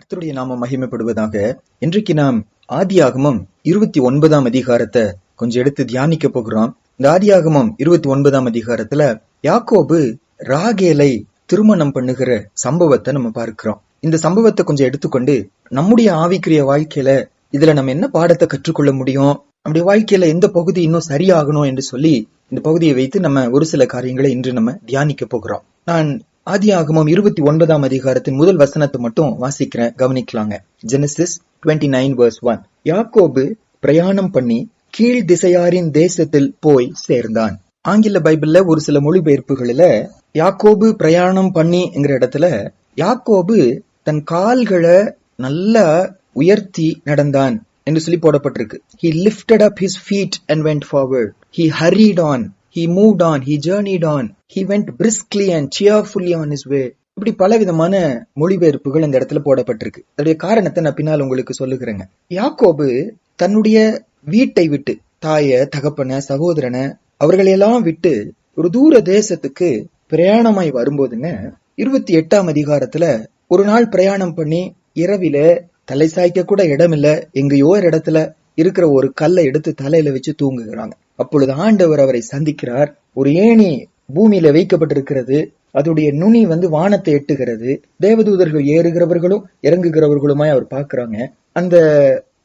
கர்த்தருடைய நாம மகிமைப்படுவதாக இன்றைக்கு நாம் ஆதியாகமம் இருபத்தி ஒன்பதாம் அதிகாரத்தை கொஞ்சம் எடுத்து தியானிக்க போகிறோம். இந்த ஆதியாகமம் இருபத்தி ஒன்பதாம் அதிகாரத்துல யாக்கோபு ராகேலை திருமணம் பண்ணுகிற சம்பவத்தை நம்ம பார்க்கிறோம். இந்த சம்பவத்தை கொஞ்சம் எடுத்துக்கொண்டு நம்முடைய ஆவிக்குரிய வாழ்க்கையில இதுல நம்ம என்ன பாடத்தை கற்றுக்கொள்ள முடியும்? நம்முடைய வாழ்க்கையில எந்த பகுதி இன்னும் சரியாகணும் என்று சொல்லி இந்த பகுதியை வைத்து நம்ம ஒரு சில காரியங்களை இன்று நம்ம தியானிக்க போகிறோம். நான் ஆதியாகமம் இருபத்தி ஒன்பதாம் அதிகாரத்தின் முதல் வசனத்தை மட்டும் வாசிக்கிறேன் கவனிக்கலாங்க. Genesis twenty nine verse one யாக்கோபு பிரயாணம் பண்ணி கீழ் திசையாரின் தேசத்தில் போய் சேர்ந்தான். ஆங்கில பைபிள்ல ஒரு சில மொழிபெயர்ப்புகளில யாக்கோபு பிரயாணம் பண்ணிங்கிற இடத்துல யாக்கோபு தன் கால்களை நல்லா உயர்த்தி நடந்தான் என்று சொல்லி போடப்பட்டிருக்கு. He lifted up his feet and went forward he hurried on he moved on. He journeyed on. He went briskly and cheerfully on his way. இப்படி பல விதமான மொழிபெயர்ப்புகள் இந்த இடத்துல போடப்பட்டிருக்கு. அதோடைய காரணத்தை நான் பின்னால் உங்களுக்கு சொல்லுகிறேங்க. யாக்கோபு தன்னுடைய வீட்டை விட்டு தாய தகப்பன சகோதரனை அவர்களையெல்லாம் விட்டு ஒரு தூர தேசத்துக்கு பிரயாணமாய் வரும்போதுங்க இருபத்தி எட்டாம் அதிகாரத்துல ஒரு நாள் பிரயாணம் பண்ணி இரவில தலை சாய்க்க கூட இடமில்ல. எங்கேயோ ஒரு இடத்துல இருக்கிற ஒரு கல்லை எடுத்து தலையில வச்சு தூங்குகிறாங்க. அப்பொழுது ஆண்டவர் அவரை சந்திக்கிறார். ஒரு ஏணி பூமியில வைக்கப்பட்டிருக்கிறது. அதோடைய நுனி வந்து வானத்தை எட்டுகிறது. தேவதூதர்கள் ஏறுகிறவர்களும் இறங்குகிறவர்களுமாய் அவர் பார்க்கறாங்க. அந்த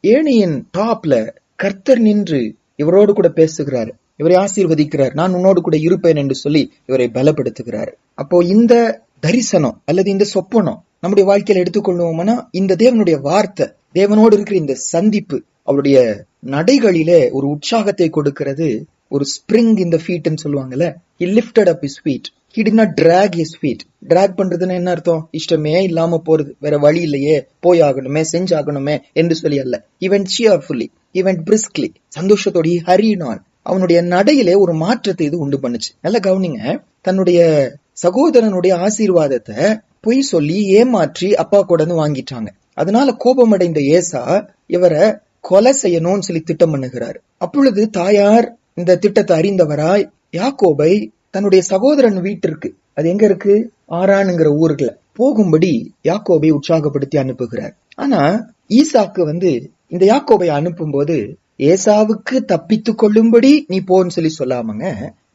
ஏணியின் டாப்ல கர்த்தர் நின்று இவரோடு கூட பேசுகிறார். இவரை ஆசீர்வதிக்கிறார். நான் உன்னோடு கூட இருப்பேன் என்று சொல்லி இவரை பலப்படுத்துகிறார். அப்போ இந்த தரிசனம் அல்லது இந்த சொப்பனம் நம்முடைய வாழ்க்கையில எடுத்துக்கொள்வோம்னா இந்த தேவனுடைய வார்த்தை தேவனோடு இருக்கிற இந்த சந்திப்பு அவருடைய நடைகளிலே ஒரு உற்சாகத்தை கொடுக்கிறது. ஒரு ஸ்பிரிங் இந்த ஃபீட்னு சொல்லுவாங்கல்ல. He lifted up his feet he did not drag his feet drag பண்றதுன்னு என்ன அர்த்தம்? இஷ்டமே இல்லாம போறது. வேற வழி இல்லையே. போய் ஆகணுமே செஞ்சாகணுமே என்று சொல்லி அல்ல. He cheerfully cheerfully. Briskly went ஹரியினான் அவனுடைய நடையிலே ஒரு மாற்றத்தை இது உண்டு பண்ணுச்சு. நல்ல கவனிங்க. தன்னுடைய சகோதரனுடைய ஆசீர்வாதத்தை பொய் சொல்லி ஏமாற்றி அப்பா கூட இருந்து வாங்கிட்டாங்க. அதனால கோபமடைந்த ஏசா இவரை கொலை செய்யணும்னு சொல்லி திட்டம் பண்ணுகிறார். அப்பொழுது தாயார் இந்த திட்டத்தை அறிந்தவராய் யாக்கோபை தன்னுடைய சகோதரன் வீட்டிற்கு அது எங்க இருக்கு? ஆரானுங்கிற ஊர்ல போகும்படி யாக்கோபை உற்சாகப்படுத்தி அனுப்புகிறார். ஆனா ஈசாக்கு வந்து இந்த யாக்கோபை அனுப்பும்போது ஏசாவுக்கு தப்பித்து கொள்ளும்படி நீ போன்னு சொல்லி சொல்லாமங்க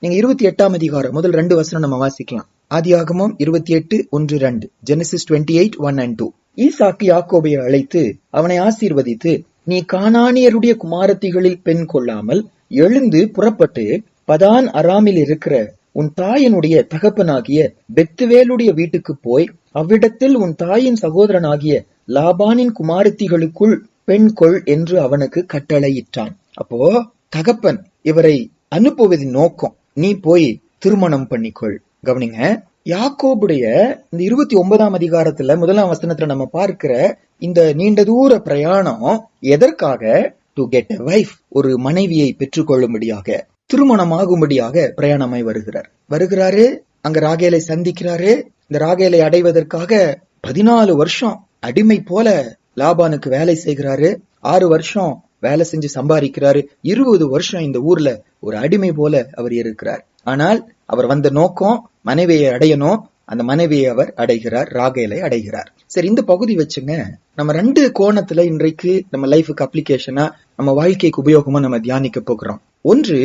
நீங்க இருபத்தி எட்டாம் அதிகாரம் முதல் ரெண்டு வசனம் நம்ம வாசிக்கலாம். ஆதியாகமம் இருபத்தி எட்டு ஒன்று ரெண்டு Genesis twenty eight one and two ஈசாக்கு யாக்கோபையை அழைத்து அவனை ஆசீர்வதித்து நீ கானானியருடைய குமாரத்திகளில் பெண் கொள்ளாமல் எழுந்து புறப்பட்டு பதான் அராமில் இருக்கிற உன் தாயனுடைய தகப்பனாகிய பெத்துவேலுடைய வீட்டுக்கு போய் அவ்விடத்தில் உன் தாயின் சகோதரனாகிய லாபானின் குமாரத்திகளுக்குள் பெண் கொள் என்று அவனுக்கு கட்டளையிட்டான். அப்போ தகப்பன் இவரை அனுப்புவதின் நோக்கம் நீ போய் திருமணம் பண்ணிக்கொள். கவனிங்க யாக்கோபுடைய இந்த இருபத்தி ஒன்பதாம் அதிகாரத்துல முதலாம் வசனத்துல நம்ம பார்க்கிற இந்த நீண்ட தூர பிரயாணம் எதற்காக? டு கெட் எ வைஃப் ஒரு மனைவியை பெற்றுக்கொள்ளும்படியாக திருமணமாகும்படியாக பிரயாணமாய் வருகிறார். வருகிறாரு அங்க ராகேலை சந்திக்கிறாரு. இந்த ராகேலை அடைவதற்காக பதினாலு வருஷம் அடிமை போல லாபானுக்கு வேலை செய்கிறாரு. ஆறு வருஷம் வேலை செஞ்சு சம்பாதிக்கிறாரு. இருபது வருஷம் இந்த ஊர்ல ஒரு அடிமை போல அவர் இருக்கிறார். ஆனால் அவர் வந்த நோக்கம் மனைவியை அடையணும். அந்த மனைவியை அவர் அடைகிறார் ராகேலை அடைகிறார். சரி இந்த பகுதி வச்சுங்க. நம்ம ரெண்டு கோணத்துல இன்றைக்கு நம்ம லைஃபுக்கு அப்ளிகேஷனா நம்ம வாழ்க்கைக்கு உபயோகமா நம்ம தியானிக்க போகிறோம். ஒன்று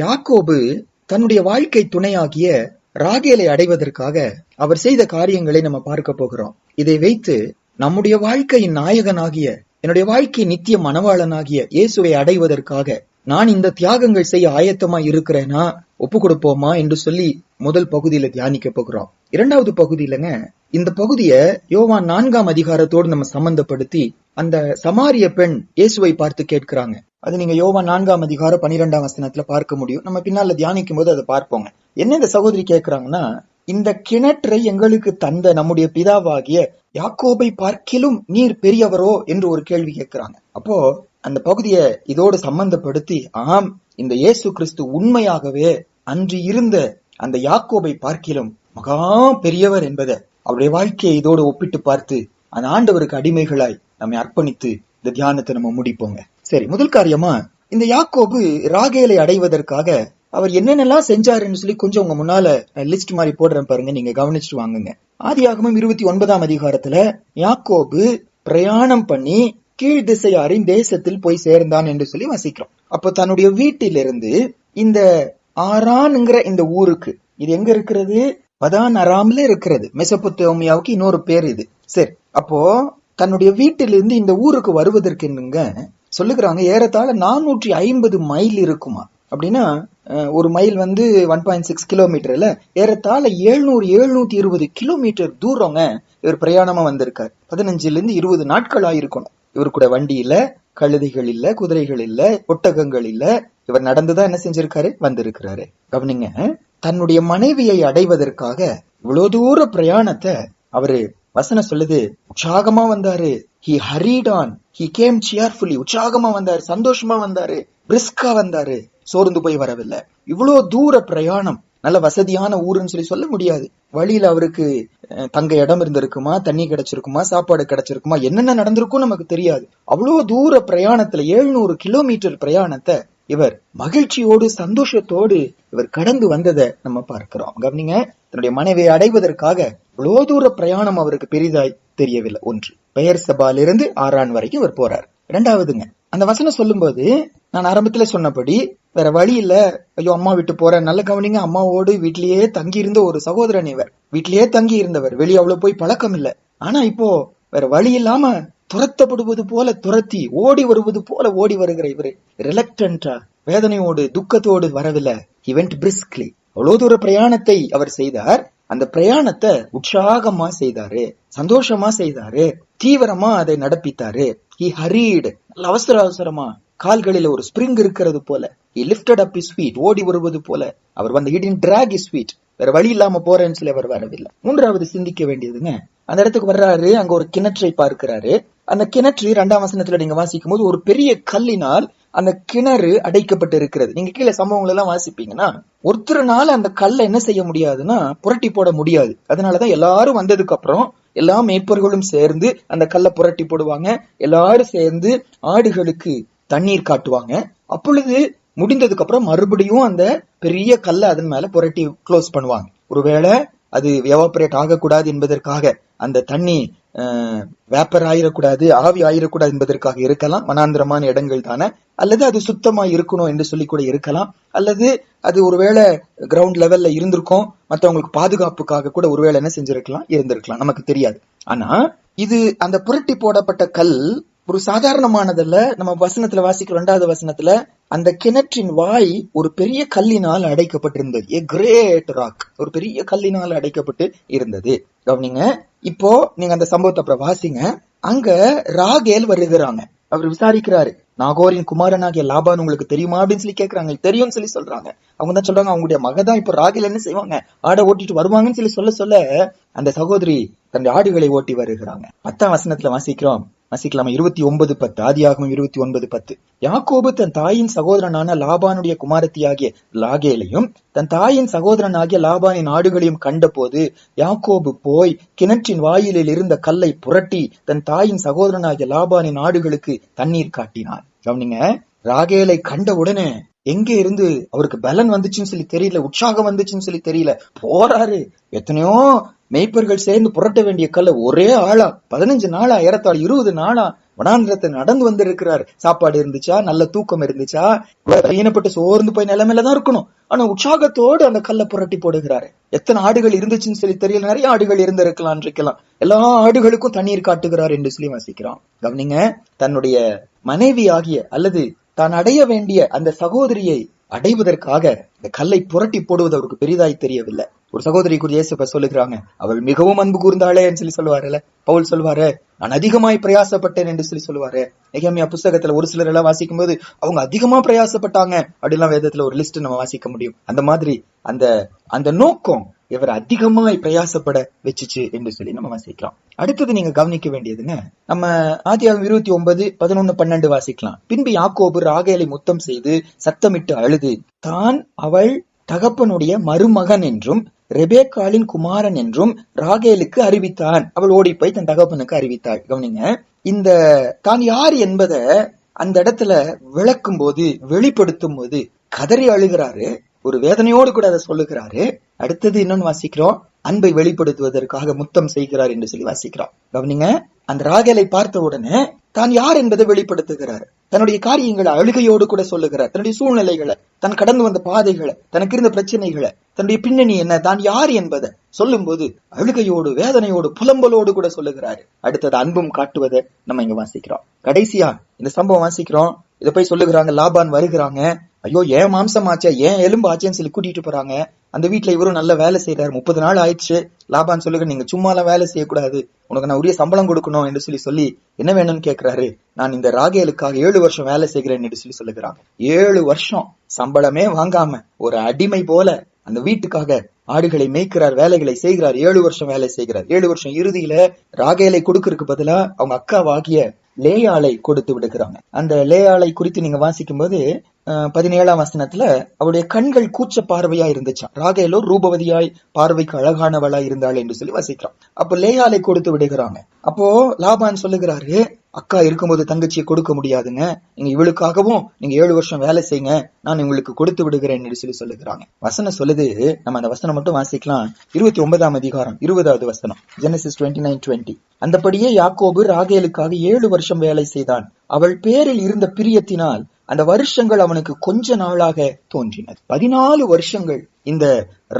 யாக்கோபு தன்னுடைய வாழ்க்கை துணையாகிய ராகேலை அடைவதற்காக அவர் செய்த காரியங்களை நம்ம பார்க்க போகிறோம். இதை வைத்து நம்முடைய வாழ்க்கையின் நாயகனாகிய என்னுடைய வாழ்க்கை நித்திய மனவாளனாகிய இயேசுவை அடைவதற்காக நான் இந்த தியாகங்கள் செய்ய ஆயத்தமா இருக்கிறேனா? ஒப்பு கொடுப்போமா என்று சொல்லி முதல் பகுதியில தியானிக்க போகிறோம். இரண்டாவது பகுதியிலங்க இந்த பகுதிய யோவான் நான்காம் அதிகாரத்தோடு நம்ம சம்பந்தப்படுத்தி அந்த சமாரிய பெண் இயேசுவை பார்த்து கேட்கிறாங்க. அது நீங்க யோவான் நான்காம் அதிகாரம் பனிரெண்டாம் வசனத்துல பார்க்க முடியும். நம்ம பின்னால தியானிக்கும் போது அதை பார்ப்போங்க. என்ன இந்த சகோதரி கேட்கிறாங்கன்னா இந்த கிணற்றை எங்களுக்கு தந்த நம்முடைய பிதாவாகிய யாக்கோபை பார்க்கிலும் நீர் பெரியவரோ என்று ஒரு கேள்வி கேட்கிறாங்க. அப்போ அந்த பகுதியை இதோடு சம்பந்தப்படுத்தி ஆம் இந்த இயேசு கிறிஸ்து உண்மையாகவே அன்று இருந்த அந்த யாக்கோபை பார்க்கிலும் மகா பெரியவர் என்பதை அவருடைய வாழ்க்கையை இதோடு ஒப்பிட்டு பார்த்து அந்த ஆண்டவருக்கு அடிமைகளாய் நம்மை அர்ப்பணித்து இந்த தியானத்தை நம்ம முடிப்போங்க. சரி முதல் காரியமா இந்த யாக்கோபு ராகேலை அடைவதற்காக அவர் என்னென்னலாம் செஞ்சாருன்னு சொல்லி கொஞ்சம் உங்க முன்னால லிஸ்ட் மாதிரி போடுறேன் பாருங்க நீங்க கவனிச்சுட்டு வாங்குங்க. ஆதியாகமம் இருபத்தி ஒன்பதாம் அதிகாரத்துல யாக்கோபு பிரயாணம் பண்ணி கீழ் திசையாரின் தேசத்தில் போய் சேர்ந்தான் என்று சொல்லி வசிக்கிறோம். அப்போ தன்னுடைய வீட்டிலிருந்து இந்த ஆரான்ங்கிற இந்த ஊருக்கு இது எங்க இருக்கிறது? பதான் அராம்ல இருக்கிறது. மெசபுத்தோமியாவுக்கு இன்னொரு பேர் இது. சரி அப்போ தன்னுடைய வீட்டிலிருந்து இந்த ஊருக்கு வருவதற்கு என்னங்க? சொல்லுகிறாங்க ஏறத்தாழ நானூற்றி ஐம்பது மைல் இருக்குமா? அப்படின்னா ஒரு மைல் வந்து ஒன் பாயிண்ட் சிக்ஸ் கிலோமீட்டர்ல ஏறத்தாழ ஏழ்நூறு எழுநூத்தி இருபது கிலோமீட்டர் தூரங்க இவர் பிரயாணமா வந்திருக்காரு. பதினஞ்சுல இருந்து இருபது நாட்கள் ஆயிருக்கணும். இவர் கூட வண்டி இல்ல கழுதைகள் இல்ல குதிரைகள் இல்ல ஒட்டகங்கள் இல்ல. இவர் நடந்துதான் என்ன செஞ்சிருக்காரு? வந்திருக்கிறாரு. கவனிங்க தன்னுடைய மனைவியை அடைவதற்காக இவ்வளவு தூர பிரயாணத்தை அவரு வசனம் சொல்லுது. உற்சாகமா வந்தாரு. He hurried on he came cheerfully உற்சாகமா வந்தாரு சந்தோஷமா வந்தாரு பிரிஸ்கா வந்தாரு. சோர்ந்து போய் வரவில்லை. இவ்வளவு தூர பிரயாணம். நல்ல வசதியான ஊருன்னு சொல்லி சொல்ல முடியாது. வழியில அவருக்கு தங்க இடம் இருந்திருக்குமா தண்ணி கிடைச்சிருக்குமா சாப்பாடு கிடைச்சிருக்குமா என்னென்ன நடந்திருக்கும் நமக்கு தெரியாது. அவ்வளவு தூர பிரயாணத்துல எழுநூறு கிலோமீட்டர் பிரயாணத்தை இவர் மகிழ்ச்சியோடு சந்தோஷத்தோடு இவர் கடந்து வந்ததை நம்ம பார்க்கிறோம். கவனிங்க தன்னுடைய மனைவியை அடைவதற்காக இவ்வளோ தூர பிரயாணம் அவருக்கு பெரிதாய் தெரியவில்லை. ஒன்று பெயர் சபாலிருந்து ஆறான் வரைக்கும் இவர் போறார். இரண்டாவதுங்க அந்த வசனம் சொல்லும்போது நான் ஆரம்பத்துல சொன்னபடி வேற வழி இல்ல. ஐயோ அம்மா விட்டு போறேன். நல்ல கவனிங்க. அம்மாவோடு வீட்டிலேயே தங்கி இருந்த ஒரு சகோதரன் இவர். வீட்டிலேயே தங்கி இருந்தவர் வெளியே அவ்வளவு போய் பழக்கம் இல்ல. ஆனா இப்போ வேற வழி இல்லாம துரத்தப்படுவது போல துரத்தி ஓடி வருவது போல ஓடி வருகிற இவரு. ரிலக்டன்டா வேதனையோடு துக்கத்தோடு வரவில்லை. இவெண்ட் பிரிஸ்க்லி அவ்வளவு தூர பிரயாணத்தை அவர் செய்தார். அந்த பிரயாணத்தை உற்சாகமா செய்தாரு. சந்தோஷமா செய்தாரு. தீவிரமா அதை நடப்பித்தாரு. ஹி ஹரீடு அவசர அவசரமா கால்களில ஒரு ஸ்பிரிங் இருக்கிறது போல he அப் இஸ் ஸ்வீட் ஓடி வருவது போல. அவர் வந்த இடின் டிராக் இஸ் ஸ்வீட் வேற வழி இல்லாம போறேன்னு சொல்லி அவர் வரவில்லை. மூன்றாவது சிந்திக்க வேண்டியதுங்க. அந்த இடத்துக்கு வர்றாரு அங்க ஒரு கிணற்றை பார்க்கிறாரு. அந்த கிணற்று இரண்டாம் வசனத்துல நீங்க வாசிக்கும் போது ஒரு பெரிய கல்லினால் அந்த கிணறு அடைக்கப்பட்டு இருக்கிறது நீங்க கீழே சம்பவங்கள் எல்லாம் வாசிப்பீங்கன்னா ஒருத்தருனால அந்த கல்லை என்ன செய்ய முடியாதுன்னா புரட்டி போட முடியாது. அதனாலதான் எல்லாரும் வந்ததுக்கு அப்புறம் எல்லா மேய்ப்பர்களும் சேர்ந்து அந்த கல்லை புரட்டி போடுவாங்க. எல்லாரும் சேர்ந்து ஆடுகளுக்கு தண்ணீர் காட்டுவாங்க. அப்பொழுது முடிந்ததுக்கு அப்புறம் மறுபடியும் அந்த பெரிய கல்லை அதன் மேல புரட்டி க்ளோஸ் பண்ணுவாங்க. ஒருவேளை அது எவாபரேட் ஆகக்கூடாது என்பதற்காக அந்த தண்ணி வேப்பர் ஆயிடக்கூடாது ஆவி ஆயிடக்கூடாது என்பதற்காக இருக்கலாம். மனாந்திரமான இடங்கள் தானே. அல்லது அது சுத்தமா இருக்கணும் என்று சொல்லி கூட இருக்கலாம். அல்லது அது ஒருவேளை கிரவுண்ட் லெவல்ல இருந்திருக்கும். மற்றவங்களுக்கு பாதுகாப்புக்காக கூட ஒருவேளை என்ன செஞ்சிருக்கலாம் இருந்திருக்கலாம். நமக்கு தெரியாது. ஆனா இது அந்த புரட்டி போடப்பட்ட கல் ஒரு சாதாரணமானதல்ல. நம்ம வசனத்துல வாசிக்கிற ரெண்டாவது வசனத்துல அந்த கிணற்றின் வாய் ஒரு பெரிய கல்லினால் அடைக்கப்பட்டிருந்தது. ஏ கிரேட் ராக் ஒரு பெரிய கல்லினால் அடைக்கப்பட்டு இருந்தது. கவனிங்க. இப்போ நீங்க அந்த சம்பவத்தை அப்புறம் வாசிங்க. அங்க ராகேல் வருகிறாங்க. அவர் விசாரிக்கிறாரு. நாகோரின் குமாரனாகிய லாபான் உங்களுக்கு தெரியுமா அப்படின்னு சொல்லி கேக்குறாங்க. தெரியும்னு சொல்லி சொல்றாங்க. அவங்க தான் சொல்றாங்க அவங்களுடைய மகதான் இப்ப ராகேல் என்ன செய்வாங்க? ஆடை ஓட்டிட்டு வருவாங்கன்னு சொல்லி சொல்ல சொல்ல அந்த சகோதரி தன்னுடைய ஆடுகளை ஓட்டி வருகிறாங்க. பத்தாம் வசனத்துல வாசிக்கிறோம். வாசிக்கலாமா? இருபத்தி ஒன்பது பத்து ஆதியாகவும் இருபத்தி ஒன்பது பத்து. யாக்கோபு தன் தாயின் சகோதரனான லாபானுடைய குமாரத்தியாகிய லாகேலையும் தன் தாயின் சகோதரனாகிய லாபானின் ஆடுகளையும் கண்டபோது யாக்கோபு போய் கிணற்றின் வாயிலில் இருந்த கல்லை புரட்டி தன் தாயின் சகோதரனாகிய லாபானின் ஆடுகளுக்கு தண்ணீர் காட்டினான் கவனிங்க ராகேலை கண்ட உடனே எங்க இருந்து அவருக்கு பலன் வந்துச்சுன்னு சொல்லி தெரியல உற்சாகம் வந்துச்சுன்னு சொல்லி தெரியல. போறாரு. எத்தனையோ மெய்ப்பர்கள் சேர்ந்து புரட்ட வேண்டிய கல்ல ஒரே ஆளா பதினஞ்சு நாளா ஏறத்தாள் இருபது நாளா வனாந்திரத்தை நடந்து வந்திருக்கிறார். சாப்பாடு இருந்துச்சா? நல்ல தூக்கம் இருந்துச்சா? பையனப்பட்டு சோர்ந்து போய் நிலைமையில தான் இருக்கணும். ஆனா உற்சாகத்தோடு அந்த கல்லை புரட்டி போடுகிறாரு. எத்தனை ஆடுகள் இருந்துச்சுன்னு சொல்லி தெரியல. நிறைய ஆடுகள் இருந்திருக்கலாம் இருக்கலாம் எல்லா ஆடுகளுக்கும் தண்ணீர் காட்டுகிறார் என்று சொல்லி வாசிக்கிறான் கவனிங்க தன்னுடைய மனைவி ஆகிய அல்லது தான் அடைய வேண்டிய அந்த சகோதரியை அடைவதற்காக இந்த கல்லை புரட்டி போடுவது அவருக்கு பெரிதாய் தெரியவில்லை. ஒரு சகோதரி குறி இயேசுப்ப சொல்லுகிறாங்க அவள் மிகவும் அன்பு கூர்ந்தாளே என்று சொல்லி சொல்லுவாருல்ல. பவுல் சொல்லுவாரு நான் அதிகமாய் பிரயாசப்பட்டேன் என்று சொல்லி சொல்லுவாரு. நெகமியா புஸ்தகத்துல ஒரு சிலர் எல்லாம் வாசிக்கும் போது அவங்க அதிகமா பிரயாசப்பட்டாங்க அப்படிலாம் வேதத்துல ஒரு லிஸ்ட் நம்ம வாசிக்க முடியும். அந்த மாதிரி அந்த அந்த நோக்கம் இவர் அதிகமாய் பிரயாசப்பட வச்சுச்சு என்று சொல்லி நம்ம வாசிக்கலாம். அடுத்தது நீங்க கவனிக்க வேண்டியதுங்க நம்ம ஆதியாகம் இருபத்தி ஒன்பது பதினொன்னு பன்னெண்டு வாசிக்கலாம். பின்பு யாக்கோபு ராகேலை முத்தம் செய்து சத்தமிட்டு அழுது தான் அவள் தகப்பனுடைய மருமகன் என்றும் ரெபேக்காலின் குமாரன் என்றும் ராகேலுக்கு அறிவித்தான். அவள் ஓடி போய் தன் தகப்பனுக்கு அறிவித்தாள். கவனிங்க. இந்த தான் யார் என்பதை அந்த இடத்துல விளக்கும் போது வெளிப்படுத்தும் போது கதறி அழுகிறாரு. ஒரு வேதனையோடு கூட அதை சொல்லுகிறாரு. அடுத்தது இன்னொன்னு வாசிக்கிறோம். அன்பை வெளிப்படுத்துவதற்காக முத்தம் செய்கிறார் என்று சொல்லி வாசிக்கிறோம். கவனிங்க. அந்த ராகேலை பார்த்த உடனே தான் யார் என்பதை வெளிப்படுத்துகிறார். தன்னுடைய காரியங்களை அழுகையோடு கூட சொல்லுகிறார். தன்னுடைய சூழ்நிலைகளை தன் கடந்து வந்த பாதைகளை தனக்கு இருந்த பிரச்சனைகளை தன்னுடைய பின்னணி என்ன தான் யார் என்பதை சொல்லும் போது அழுகையோடு வேதனையோடு புலம்பலோடு கூட சொல்லுகிறாரு. அடுத்தது அன்பும் காட்டுவதை நம்ம இங்க வாசிக்கிறோம். கடைசியா இந்த சம்பவம் வாசிக்கிறோம். இதை போய் சொல்லுகிறாங்க லாபான் வருகிறாங்க. ஐயோ ஏன் மாம்சம் ஆச்சே? ஏன் எலும்பு ஆச்சேன்னு சொல்லி கூட்டிட்டு போறாங்க? அந்த வீட்டுல இவரும் நல்ல வேலை செய்யறாரு முப்பது நாள் ஆயிடுச்சு. லாபான்னு சொல்லுங்க நீங்க சும்மாலாம் வேலை செய்யக்கூடாது. உனக்கு நான் உரிய சம்பளம் கொடுக்கணும் என்று சொல்லி சொல்லி என்ன வேணும்னு கேக்குறாரு? நான் இந்த ராகேலுக்காக ஏழு வருஷம் வேலை செய்கிறேன் என்று சொல்லி சொல்லுகிறாங்க. ஏழு வருஷம் சம்பளமே வாங்காம ஒரு அடிமை போல அந்த வீட்டுக்காக ஆடுகளை மேய்க்கிறார் வேலைகளை செய்கிறார் ஏழு வருஷம் வேலை செய்கிறார். ஏழு வருஷம் இறுதியில ராகேலை கொடுக்கறதுக்கு பதிலா அவங்க அக்காவாகிய லேயாலை கொடுத்து விடுகிறாங்க. அந்த லேயாலை குறித்து நீங்க வாசிக்கும் போது பதினேழாம் வசனத்துல அவருடைய கண்கள் கூச்ச பார்வையா இருந்துச்சான் ராகேலோ ரூபவதியாய் பார்வைக்கு அழகானவளா இருந்தாள் என்று சொல்லி வசிக்கிறான். அப்போ லேயாலை கொடுத்து விடுகிறாங்க அப்போ லாபான் சொல்லுகிறாரு அக்கா இருக்கும்போது தங்கச்சியை கொடுக்க முடியாதுங்க. நீங்க இவளுக்காகவும் நீங்க ஏழு வருஷம் வேலை செய்யுங்க. நான் உங்களுக்கு கொடுத்து விடுகிறேன் என்று சொல்லி சொல்லுகிறாங்க வசனம் சொல்லுது நம்ம அந்த வசனம் மட்டும் வாசிக்கலாம். இருபத்தி ஒன்பதாம் அதிகாரம் இருபதாவது வசனம் ஜெனசிஸ் டுவெண்ட்டி நைன் டுவெண்ட்டி அந்தபடியே யாக்கோபு ராகேலுக்காக ஏழு வருஷம் வேலை செய்தான். அவள் பேரில் இருந்த பிரியத்தினால் அந்த வருஷங்கள் அவனுக்கு கொஞ்ச நாளாக தோன்றினது. பதினாலு வருஷங்கள் இந்த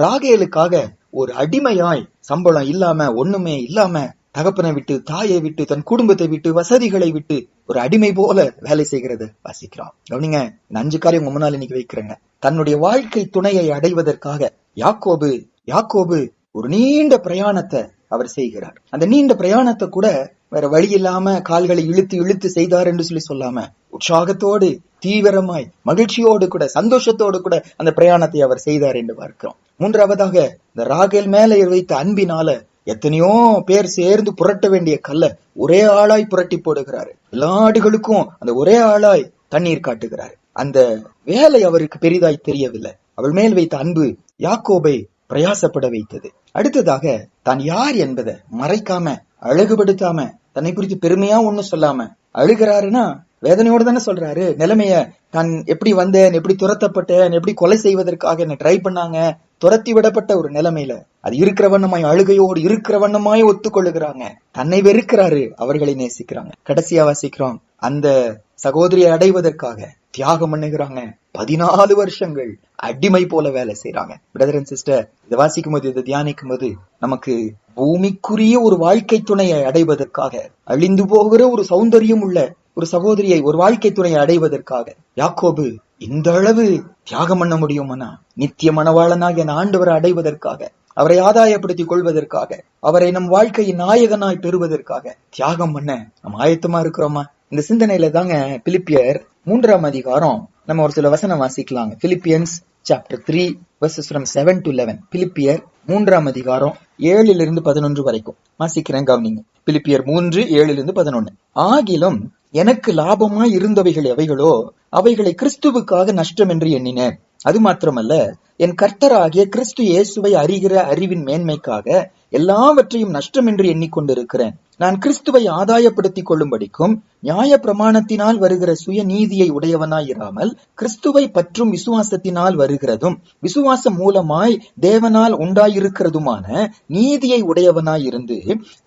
ராகேலுக்காக ஒரு அடிமையாய் சம்பளம் இல்லாம ஒண்ணுமே இல்லாம தகப்பனை விட்டு தாயை விட்டு தன் குடும்பத்தை விட்டு வசதிகளை விட்டு ஒரு அடிமை போல வேலை செய்கிறது வாசிக்கிறான் கவனிங்க இந்த அஞ்சு காரியம் உங்க முன்னால் இன்னைக்கு வைக்கிறேங்க. தன்னுடைய வாழ்க்கை துணையை அடைவதற்காக யாக்கோபு யாக்கோபு ஒரு நீண்ட பிரயாணத்தை அவர் செய்கிறார். அந்த நீண்ட பிரயாணத்தை கூட வேற வழி இல்லாம கால்களை இழுத்து இழுத்து செய்தார் என்று சொல்லி சொல்லாம உற்சாகத்தோடு தீவிரமாய் மகிழ்ச்சியோடு கூட சந்தோஷத்தோடு கூட அந்த பிரயாணத்தை அவர் செய்தார் என்று பார்க்கிறோம். மூன்றாவதாக இந்த ராகேல் மேல வைத்த அன்பினால எத்தனையோ பேர் சேர்ந்து புரட்ட வேண்டிய கல்ல ஒரே ஆளாய் புரட்டி போடுகிறாரு. எல்லா ஆடுகளுக்கும் அந்த ஒரே ஆளாய் தண்ணீர் காட்டுகிறார். அந்த வேலை அவருக்கு பெரிதாய் தெரியவில்லை. அவள் மேல் வைத்த அன்பு யாக்கோபை பிரயாசப்பட வைத்தது. அடுத்ததாக தான் யார் என்பதை மறைக்காம அழகுபடுத்தாம தன்னை குறித்து பெருமையா ஒண்ணு சொல்லாம அழுகிறாருன்னா வேதனையோடு தானே சொல்றாரு. நிலைமைய நான் எப்படி வந்தேன்? எப்படி துரத்தப்பட்டேன்? எப்படி கொலை செய்வதற்காக என்ன ட்ரை பண்ணாங்க? துரத்தி விடப்பட்ட ஒரு நிலைமையில அது இருக்கிற வண்ணமாய் அழுகையோடு இருக்கிற வண்ணமாய் ஒத்துக்கொள்ளுகிறாங்க. தன்னை வெறுக்கிறாரு அவர்களை நேசிக்கிறாங்க. கடைசியா வாசிக்கிறோம். அந்த சகோதரியை அடைவதற்காக. தியாகம் பண்ணுகிறாங்க. பதினாலு வருஷங்கள் அடிமை போல வேலை செய்யறாங்க பிரதர் அண்ட் சிஸ்டர் இதை வாசிக்கும் போது இதை தியானிக்கும் போது நமக்கு பூமிக்குரிய ஒரு வாழ்க்கை துணையை அடைவதற்காக அழிந்து போகிற ஒரு சௌந்தரியம் உள்ள ஒரு சகோதரியை ஒரு வாழ்க்கை துணையை அடைவதற்காக யாக்கோபு இந்த அளவு தியாகம் பண்ண முடியுமானா? நித்திய மணவாளனாக என் ஆண்டவரை அடைவதற்காக அவரை ஆதாயப்படுத்திக் கொள்வதற்காக அவரை நம் வாழ்க்கையின் நாயகனாய் பெறுவதற்காக தியாகம் பண்ண நம்ம ஆயத்தமா இருக்கிறோமா? இந்த சிந்தனையில தாங்க பிலிப்பியர் மூன்றாம் அதிகாரம் நம்ம ஒரு சில வசனம் வாசிக்கலாங்க. Philippians chapter three verses from seven to eleven பிலிப்பியர் மூன்றாம் அதிகாரம் ஏழுல இருந்து பதினொன்று வரைக்கும். வாசிக்கிறேன் கவனிங்க. பிலிப்பியர் மூன்று ஏழுல இருந்து பதினொன்னு. ஆகிலும் எனக்கு லாபமா இருந்தவைகள் எவைகளோ அவைகளை கிறிஸ்துவுக்காக நஷ்டம் என்று எண்ணினேன் அது மாத்திரமல்ல என் கர்த்தராகிய கிறிஸ்து இயேசுவை அறிகிற அறிவின் மேன்மைக்காக எல்லாவற்றையும் நஷ்டம் என்று எண்ணிக்கொண்டிருக்கிறேன். நான் கிறிஸ்துவை ஆதாயப்படுத்திக் கொள்ளும்படிக்கும் நியாய பிரமாணத்தினால் வருகிற சுய நீதியை உடையவனாயிராமல் கிறிஸ்துவை பற்றும் விசுவாசத்தினால் வருகிறதும் விசுவாசம் மூலமாய் தேவனால் உண்டாயிருக்கிறதுமான நீதியை உடையவனாயிருந்து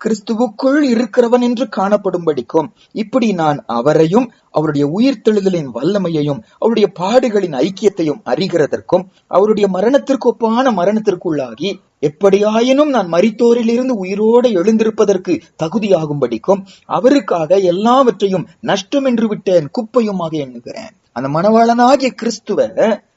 கிறிஸ்துவுக்குள் இருக்கிறவன் என்று காணப்படும்படிக்கும் இப்படி நான் அவரையும் அவருடைய உயிர்த்தெழுதலின் வல்லமையையும் அவருடைய பாடுகளின் ஐக்கியத்தையும் அறிகிறதற்கும் அவருடைய மரணத்திற்கு ஒப்பான மரணத்திற்குள்ளாகி எப்படியாயினும் நான் மரித்தோரிலிருந்து உயிரோடு எழுந்திருப்பதற்கு தகுதியாகும்படிக்கும் அவருக்காக எல்லாவற்றையும் நஷ்டம் என்று விட்டேன் குப்பையுமாக எண்ணுகிறேன். அந்த மணவாளனாகிய கிறிஸ்துவ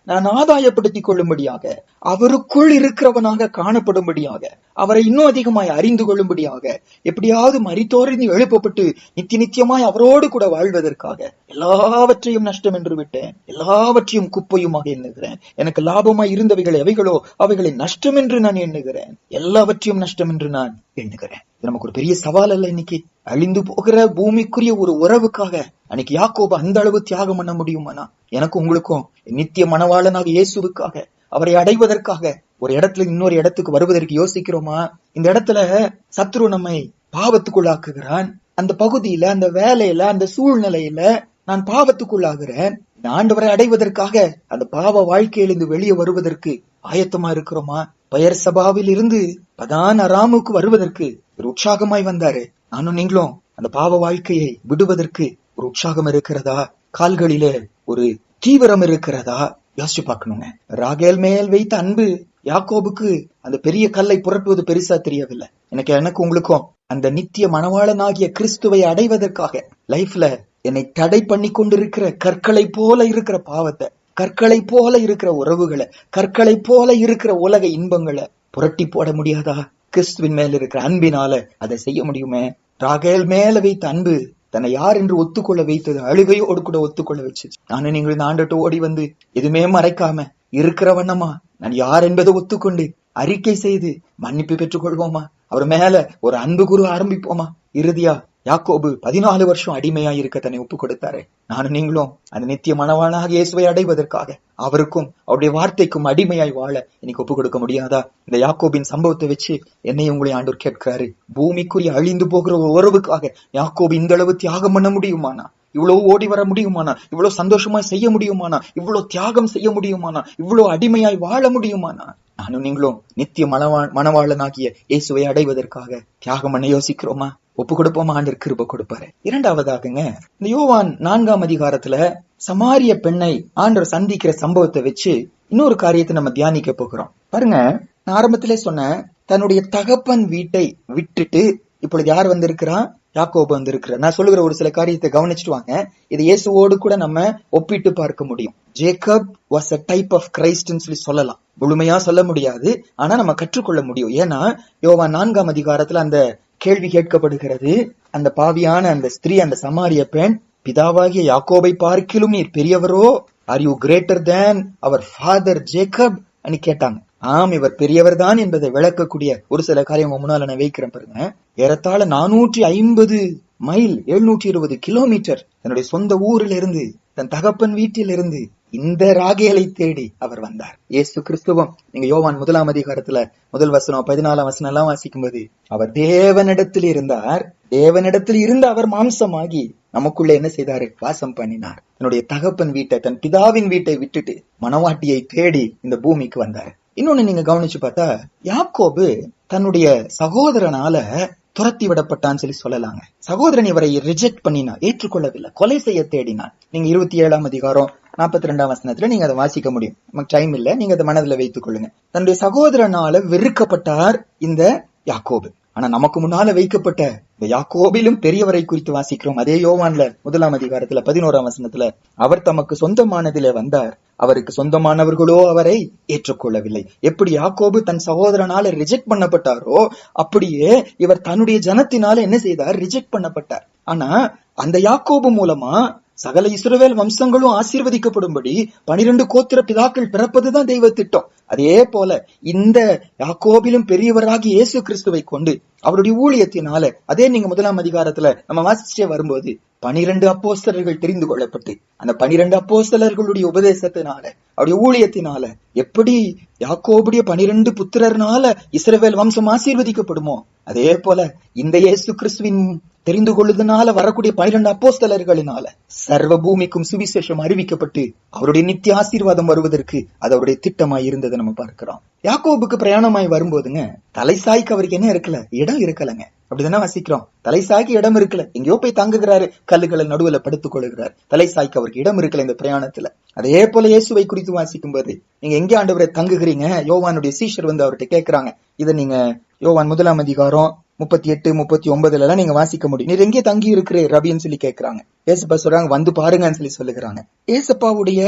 நான் ஆதாயப்படுத்திக் கொள்ளும்படியாக அவருக்குள் இருக்கிறவனாக காணப்படும்படியாக அவரை இன்னும் அதிகமாய் அறிந்து கொள்ளும்படியாக எப்படியாவது மறித்தோரிந்து எழுப்பப்பட்டு நித்திய நித்தியமாய் அவரோடு கூட வாழ்வதற்காக எல்லாவற்றையும் நஷ்டம் என்று விட்டேன். எல்லாவற்றையும் குப்பையுமாக எண்ணுகிறேன். எனக்கு லாபமாய் இருந்தவைகள் எவைகளோ அவைகளை நஷ்டம் என்று நான் எண்ணுகிறேன். எல்லாவற்றையும் நஷ்டம் என்று நான் எண்ணுகிறேன். இது நமக்கு ஒரு பெரிய சவால் அல்ல இன்னைக்கு. அழிந்து போகிற பூமிக்குரிய ஒரு உறவுக்காக அன்னைக்கு யாக்கோபு அந்த அளவு தியாகம் பண்ண முடியுமானா? எனக்கும் உங்களுக்கும் நித்திய மனவாளனாக இயேசுவுக்காக அவரை அடைவதற்காக ஒரு இடத்துல இன்னொரு இடத்துக்கு வருவதற்கு யோசிக்கிறோமா? இந்த இடத்துல சத்ரு நம்மை பாவத்துக்குள்ளாக்குகிறான். அந்த பகுதியில அந்த வேலையில அந்த சூழ்நிலையில நான் பாவத்துக்குள்ளாகிறேன். ஆண்டவரை அடைவதற்காக அந்த பாவ வாழ்க்கையிலிருந்து வெளியே வருவதற்கு ஆயத்தமா இருக்கிறோமா? பெயர் சபாவில் இருந்து பதான் அராமுக்கு வருவதற்கு ஒரு உற்சாகமாய் வந்தாரு. நானும் நீங்களும் அந்த பாவ வாழ்க்கையை விடுவதற்கு ஒரு உற்சாகம் இருக்கிறதா? கால்களிலே ஒரு தீவிரம் இருக்கிறதா? யோசிச்சு பார்க்கணுங்க. ராகேல் மேல் வைத்த அன்பு யாக்கோபுக்கு அந்த பெரிய கல்லை புரட்டுவது பெருசா தெரியவில்லை. எனக்கு எனக்கு உங்களுக்கும் அந்த நித்திய மணவாளனாகிய கிறிஸ்துவை அடைவதற்காக லைஃப்ல என்னை தடை பண்ணி கொண்டிருக்கிற கற்களை போல இருக்கிற பாவத்தை கற்களை போல இருக்கிற உறவுகளை கற்களை போல இருக்கிற உலக இன்பங்களை புரட்டி போட முடியாதா? கிறிஸ்துவின் மேல இருக்கிற அன்பினால அதை செய்ய முடியுமே? ராகேல் மேல வைத்த அன்பு தன்னை யார் என்று ஒத்துக்கொள்ள வைத்தது? அழுகையோடு கூட ஒத்துக்கொள்ள வச்சு நானும் நீங்கள் இந்த ஆண்டுட்டு ஓடி வந்து எதுவுமே மறைக்காம இருக்கிற வண்ணமா நான் யார் என்பதை ஒத்துக்கொண்டு அறிக்கை செய்து மன்னிப்பு பெற்றுக் கொள்வோமா அவர் மேல ஒரு அன்பு குரு ஆரம்பிப்போமா? இறுதியா யாக்கோபு பதினாலு வருஷம் அடிமையா இருக்க தன்னை ஒப்பு கொடுத்தாரு. நானும் நீங்களும் அந்த நித்திய மனவானாக இயேசுவை அடைவதற்காக அவருக்கும் அவருடைய வார்த்தைக்கும் அடிமையாய் வாழ இன்னைக்கு ஒப்பு கொடுக்க முடியாதா? இந்த யாக்கோபின் சம்பவத்தை வச்சு என்னை உங்களை ஆண்டோர் கேட்கிறாரு. பூமிக்குரிய அழிந்து போகிற ஒரு உறவுக்காக யாக்கோபு இந்த அளவு தியாகம் பண்ண முடியுமானா? இவ்வளவு ஓடி வர முடியுமானா? இவ்வளவு சந்தோஷமா செய்ய முடியுமானா? இவ்வளவு தியாகம் செய்ய முடியுமானா? இவ்வளவு அடிமையாய் வாழ முடியுமானா? நானும் நீங்களும் நித்திய மனவா மனவாளனாகிய இயேசுவை அடைவதற்காக தியாகம் பண்ண யோசிக்கிறோமா? ஒப்பு கொடுப்போமா ஆண்டர் கிருப கொடுப்பாரு. இரண்டாவதாகங்க இந்த யோவான் நான்காம் அதிகாரத்துல சமாரிய பெண்ணை ஆண்டர் சந்திக்கிற சம்பவத்தை வச்சு இன்னொரு காரியத்தை நம்ம தியானிக்க போகிறோம். பாருங்க நான் ஆரம்பத்திலே சொன்னேன் தன்னுடைய தகப்பன் வீட்டை விட்டுட்டு இப்பொழுது யார் வந்திருக்கிறான் யாக்கோபு வந்திருக்கிறார். நான் சொல்லுகிற ஒரு சில காரியத்தை கவனிச்சுட்டு வாங்க இது இயேசுவோடு கூட நம்ம ஒப்பிட்டு பார்க்க முடியும். Jacob was a type of கிரைஸ்ட்னு சொல்லி சொல்லலாம். முழுமையா சொல்ல முடியாது. ஆனா நம்ம கற்றுக்கொள்ள முடியும். ஏன்னா யோவா நான்காம் அதிகாரத்துல அந்த கேள்வி கேட்கப்படுகிறது. அந்த பாவியான அந்த ஸ்திரீ அந்த சமாரிய பெண் பிதாவாகிய யாக்கோபை பார்க்கிலும் நீர் பெரியவரோ? Are you greater than our father Jacob అని கேட்டாங்க. ஆம் இவர் பெரியவர் தான் என்பதை விளக்கக்கூடிய ஒரு சில காரியம் முன்னால நான் வைக்கிறேன் பாருங்க. ஏறத்தாழ நானூற்றி ஐம்பது மைல் எழுநூற்றி இருபது கிலோமீட்டர் தன்னுடைய சொந்த ஊரில் இருந்து தன் தகப்பன் வீட்டில் இருந்து இந்த ராகேலை தேடி அவர் வந்தார். இயேசு கிறிஸ்துவம் நீங்க யோவான் முதலாம் அதிகாரத்துல முதல் வசனம் பதினாலாம் வசனம் எல்லாம் வாசிக்கும் போது அவர் தேவனிடத்தில் இருந்தார். தேவனிடத்தில் இருந்து அவர் மாம்சமாகி நமக்குள்ள என்ன செய்தாரு? வாசம் பண்ணினார். தன்னுடைய தகப்பன் வீட்டை தன் பிதாவின் வீட்டை விட்டுட்டு மனவாட்டியை தேடி இந்த பூமிக்கு வந்தார். இன்னொன்னு நீங்க கவனிச்சு பார்த்தா யாக்கோபு தன்னுடைய சகோதரனால துரத்தி விடப்பட்டான்னு சொல்லி சொல்லலாங்க. சகோதரன் இவரை ரிஜெக்ட் பண்ணினார் ஏற்றுக்கொள்ளவில்லை கொலை செய்ய தேடினான் நீங்க இருபத்தி ஏழாம் அதிகாரம் நாற்பத்தி ரெண்டாம் வசனத்துல நீங்க அதை வாசிக்க முடியும். நமக்கு டைம் இல்ல நீங்க அதை மனதில் வைத்துக் கொள்ளுங்க. தன்னுடைய சகோதரனால வெறுக்கப்பட்டார் இந்த யாக்கோபு. ஆனா நமக்கு முன்னால வைக்கப்பட்ட இந்த யாக்கோபிலும் பெரியவரை குறித்து வாசிக்கிறோம். அதே யோவான்ல முதலாம் அதிகாரத்துல பதினோராம் வசனத்துல அவர் தமக்கு சொந்தமானதிலே வந்தார். அவருக்கு சொந்தமானவர்களோ அவரை ஏற்றுக்கொள்ளவில்லை. எப்படி யாக்கோபு தன் சகோதரனால ரிஜெக்ட் பண்ணப்பட்டாரோ அப்படியே இவர் தன்னுடைய ஜனத்தினால என்ன செய்தார்? ரிஜெக்ட் பண்ணப்பட்டார். ஆனா அந்த யாக்கோபு மூலமா சகல இஸ்ரவேல் வம்சங்களும் ஆசீர்வதிக்கப்படும்படி பனிரெண்டு கோத்திர பிதாக்கள் பிறப்பதுதான் தெய்வ திட்டம் அதே போல இந்த யாக்கோபிலும் பெரியவராகி இயேசு கிறிஸ்துவை கொண்டு அவருடைய ஊழியத்தினால அதே நீங்க முதலாம் அதிகாரத்துல நம்ம வாசிச்சே வரும்போது பனிரெண்டு அப்போஸ்தலர்கள் தெரிந்து கொள்ளப்பட்டு அந்த பனிரெண்டு அப்போஸ்தலர்களுடைய உபதேசத்தினால அவருடைய ஊழியத்தினால எப்படி யாக்கோபுடைய பனிரெண்டு புத்திரர்னால இஸ்ரவேல் வம்சம் ஆசீர்வதிக்கப்படுமோ அதே போல இந்த இயேசு கிறிஸ்துவின் தெரிந்து கொள்ளுதனால வரக்கூடிய பனிரெண்டு அப்போஸ்தலர்களினால சர்வ பூமிக்கும் சுவிசேஷம் அறிவிக்கப்பட்டு அவருடைய நித்திய ஆசீர்வாதம் வருவதற்கு அது அவருடைய திட்டமாய் இருந்தது நம்ம பார்க்கிறோம். யாக்கோபுக்கு பிரயாணமாய் வரும்போதுங்க தலை சாய்க்கு அவருக்கு என்ன இருக்கல? இடம் இருக்கலங்க. அப்படிதானே வாசிக்கிறோம். தலை சாய்க்கு இடம் இருக்கல. எங்கேயோ போய் தங்குகிறாரு. கல்லுகளை நடுவில் படுத்துக் கொள்கிறார். தலை சாய்க்கு அவருக்கு இடம் இருக்கல இந்த பிரயாணத்துல. அதே போல இயேசுவை குறித்து வாசிக்கும் போது நீங்க எங்க ஆண்டவரை தங்குகிறீங்க? யோவானுடைய சீஷர் வந்து அவர்கிட்ட கேட்கிறாங்க இதை நீங்க யோவான் முதலாம் அதிகாரம் முப்பத்தி எட்டு முப்பத்தி ஒன்பதுல எல்லாம் நீங்க வாசிக்க முடியும். நீர் எங்கே தங்கி இருக்கிற ரவின்னு சொல்லி கேக்குறாங்க ஏசப்பா சொல்றாங்க வந்து பாருங்கன்னு சொல்லி சொல்லுகிறாங்க. ஏசப்பாவுடைய